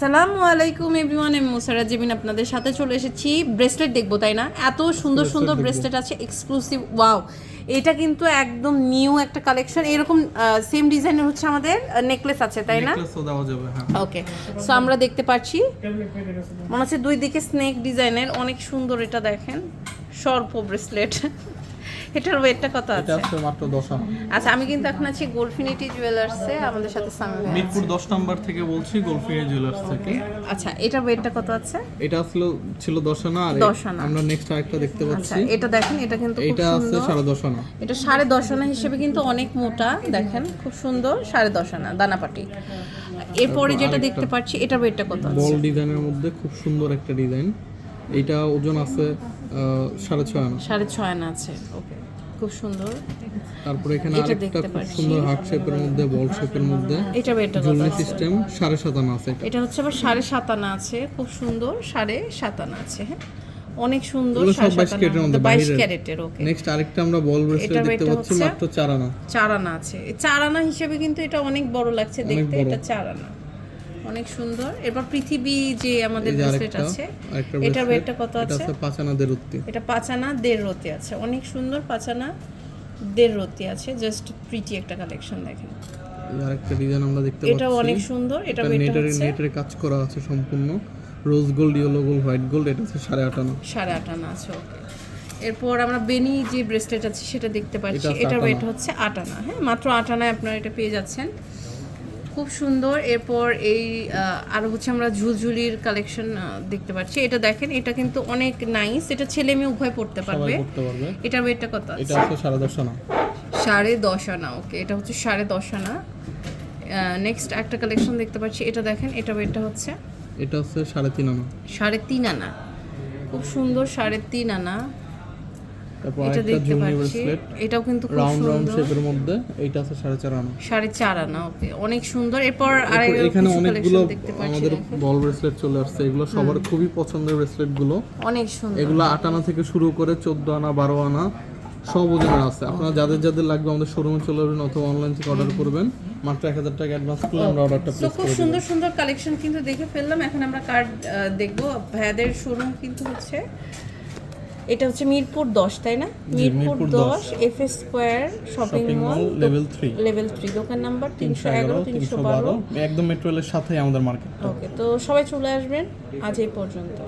আসসালামু আলাইকুম এভরিওয়ান আমি মুসারা জেবিন আপনাদের সাথে চলে এসেছি। ব্রেসলেট দেখব তাই না? এত সুন্দর সুন্দর ব্রেসলেট আছে এক্সক্লুসিভ ওয়াও এটা কিন্তু একদম নিউ একটা কালেকশন এরকম সেম ডিজাইনের হচ্ছে আমাদের নেকলেস আছে তাই না? হ্যাঁ। ওকে সো আমরা দেখতে পাচ্ছি মনে হচ্ছে দুই দিকে স্নেক ডিজাইনের অনেক সুন্দর এটা দেখেন সর্প ব্রেসলেট এটার ওয়েটটা কত এটা আছে? আছে মাত্র দশ আনা। আচ্ছা আমি কিন্তু এখন আছি গোল্ডফিনিটি জুয়েলার্সে আমাদের সাথে সামি ভাই মিরপুর দশ নাম্বার থেকে বলছি গোলফিয়া জুয়েলার্স থেকে। আচ্ছা এটার ওয়েটটা কত আছে? এটা আসলে ছিল দশ আনা আর দশ আনা। আমরা নেক্সট আরেকটা দেখতে আচ্ছা পাচ্ছি। এটা দেখেন এটা কিন্তু খুব এটা আছে সুন্দর। সাড়ে দশ আনা। এটা সাড়ে দশ আনা হিসেবে কিন্তু অনেক মোটা দেখেন খুব সুন্দর সাড়ে দশ আনা দানাপাটি। এরপরে যেটা দেখতে পাচ্ছি এটার ওয়েটটা কত আছে? বল ডিজাইনের মধ্যে খুব সুন্দর একটা ডিজাইন এটা ওজন আছে সাড়ে ছয় আনা। সাড়ে ছয় আনা আছে। ওকে। খুব সুন্দর। তারপরে এখানে আরেকটা খুব সুন্দর হার্ট শেপের মধ্যে বল শেপের মধ্যে এটা জুলরি আছে। সিস্টেম সাড়ে সাত আনা আছে এটা। হচ্ছে আবার সাড়ে সাত আনা আছে। খুব সুন্দর সাড়ে সাত আনা আছে হ্যাঁ? অনেক সুন্দর সব সাড়ে 22 ক্যারেটের মধ্যে মধ্যে বাইশ বাহিরের। ক্যারেটের ওকে। নেক্সট আরেকটা আমরা বল ব্রেসলেট দেখতে পাচ্ছি? মাত্র চার আনা। চার আনা আছে। চার আনা হিসেবে কিন্তু এটা অনেক বড় লাগছে দেখতে এটা চার আনা। অনেক সুন্দর। এরপর পৃথিবী যে আমাদের ব্রেসলেট আছে এটার ওয়েটটা কত আছে আছে? পাঁচ আনা দেরুত্তি এটা পাঁচানা দেড় রতি আছে। অনেক সুন্দর পাঁচানা দেড় রতি আছে। জাস্ট প্রিটি একটা কালেকশন দেখেন। আরেকটা ডিজাইন আমরা দেখতে পাচ্ছি। এটা অনেক সুন্দর। এটা ওয়েটটা নেটের হচ্ছে নেটের কাজ করা আছে সম্পূর্ণ। Rose gold yellow gold white gold এটা হচ্ছে সাড়ে আট আনা। সাড়ে আট আনা আছে ওকে এরপর আমরা বেনি যে ব্রেসলেট আছে সেটা দেখতে পাচ্ছি। এটা এটার ওয়েট হচ্ছে আট আনা হ্যাঁ? মাত্র আট আনায় আপনারা এটা পেয়ে যাচ্ছেন। খুব সুন্দর। এরপর এই আরও হচ্ছে আমরা ঝুলঝুলির কালেকশন দেখতে পাচ্ছি। এটা দেখেন এটা কিন্তু অনেক নাইস এটা ছেলে মেয়ে উভয় পড়তে পারবে। এটার ওয়েটটা কত এটা আছে হচ্ছে সাড়ে দশ আনা। সাড়ে দশ আনা ওকে এটা হচ্ছে সাড়ে দশ আনা। নেক্সট একটা কালেকশন দেখতে পাচ্ছি। এটা দেখেন এটা ওয়েটটা হচ্ছে? এটা হচ্ছে সাড়ে তিন আনা। সাড়ে তিন আনা। খুব সুন্দর সাড়ে তিন আনা। তারপর এটা দেখতে পাচ্ছি। এটাও কিন্তু খুব রাউন্ড রাউন্ড শেপের মধ্যে। এইটা আছে সাড়ে চার আনা। সাড়ে চার আনা ওকে। অনেক সুন্দর। এরপর আর এখানে অনেকগুলো আমাদের বল ব্রেসলেট চলে আসছে। এগুলো সবার খুবই পছন্দের ব্রেসলেটগুলো। অনেক সুন্দর। এগুলো আনা থেকে শুরু করে চোদ্দ আনা বারো আনা সব ওজনের আছে। আপনারা যাদের যাদের লাগবে আমাদের শোরুমে চলে আসবেন অথবা অনলাইন থেকে অর্ডার করবেন। মাত্র এক হাজার টাকা অ্যাডভান্স করলে আমরা অর্ডারটা প্লেস খুব সুন্দর সুন্দর কালেকশন কিন্তু দেখে ফেললাম। এখন আমরা কার্ড দেখব। ভাইয়াদের শোরুম কিন্তু হচ্ছে এটা হচ্ছে মিরপুর দশ তাই না? মিরপুর দশ F S square shopping mall level three level three দোকান নাম্বার তিনশো এগারো তিনশো বারো। একদম মেট্রোলের সাথে সাথেই আমাদের মার্কেট ওকে তো সবাই চলে আসবেন আজ এই পর্যন্ত।